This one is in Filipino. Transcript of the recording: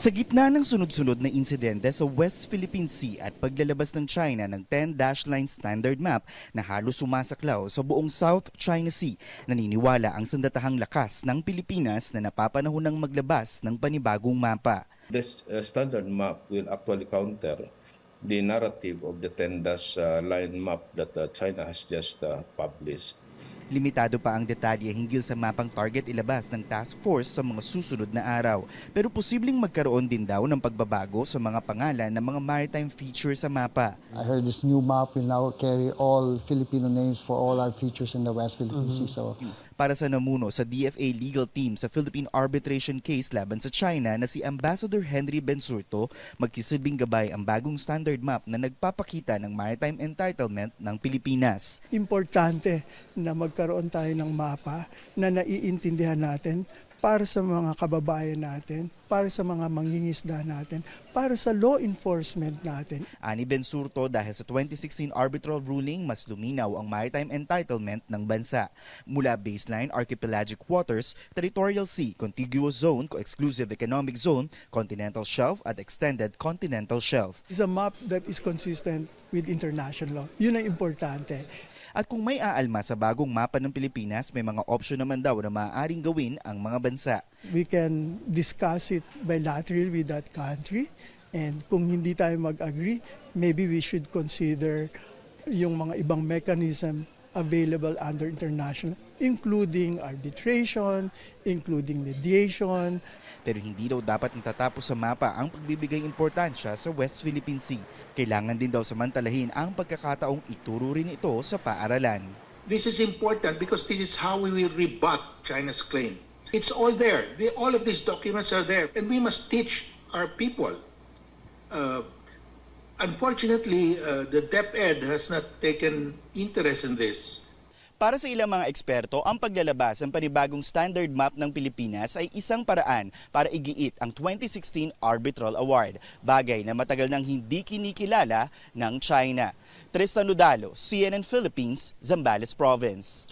Sa gitna ng sunod-sunod na insidente sa West Philippine Sea at paglalabas ng China ng 10-dash line standard map na halos sumasaklaw sa buong South China Sea, naniniwala ang sandatahang lakas ng Pilipinas na napapanahon ng maglabas ng panibagong mapa. This uh, standard map will actually counter the narrative of the 10-dash uh, line map that uh, China has just uh, published. Limitado pa ang detalye hinggil sa mapang target ilabas ng task force sa mga susunod na araw. Pero posibleng magkaroon din daw ng pagbabago sa mga pangalan ng mga maritime feature sa mapa. I heard this new map will now carry all Filipino names for all our features in the West Philippine Sea. So Para sa namuno sa DFA legal team sa Philippine arbitration case laban sa China na si Ambassador Henry Bensurto, magkisilbing gabay ang bagong standard map na nagpapakita ng maritime entitlement ng Pilipinas. importante na magkaroon tayo ng mapa na naiintindihan natin para sa mga kababayan natin, para sa mga mangingisda natin, para sa law enforcement natin. Ani Bensurto dahil sa 2016 arbitral ruling, mas luminaw ang maritime entitlement ng bansa. Mula baseline, archipelagic waters, territorial sea, contiguous zone, exclusive economic zone, continental shelf at extended continental shelf. It's a map that is consistent with international law. Yun ang importante. At kung may aalma sa bagong mapa ng Pilipinas, may mga option naman daw na maaaring gawin ang mga bansa. We can discuss it bilaterally with that country and kung hindi tayo mag-agree, maybe we should consider yung mga ibang mechanism available under international, including arbitration, including mediation, Pero hindi daw dapat natatapos sa mapa ang pagbibigay importansya sa West Philippine Sea. Kailangan din daw samantalahin ang pagkakataong ituro rin ito sa paaralan. This is important because this is how we will rebut China's claim. It's all there. The, all of these documents are there, and we must teach our people. Uh, unfortunately, uh, the DepEd has not taken interest in this. Para sa ilang mga eksperto, ang paglalabas ng panibagong standard map ng Pilipinas ay isang paraan para igiit ang 2016 Arbitral Award, bagay na matagal nang hindi kinikilala ng China. Tristan Ludalo, CNN Philippines, Zambales Province.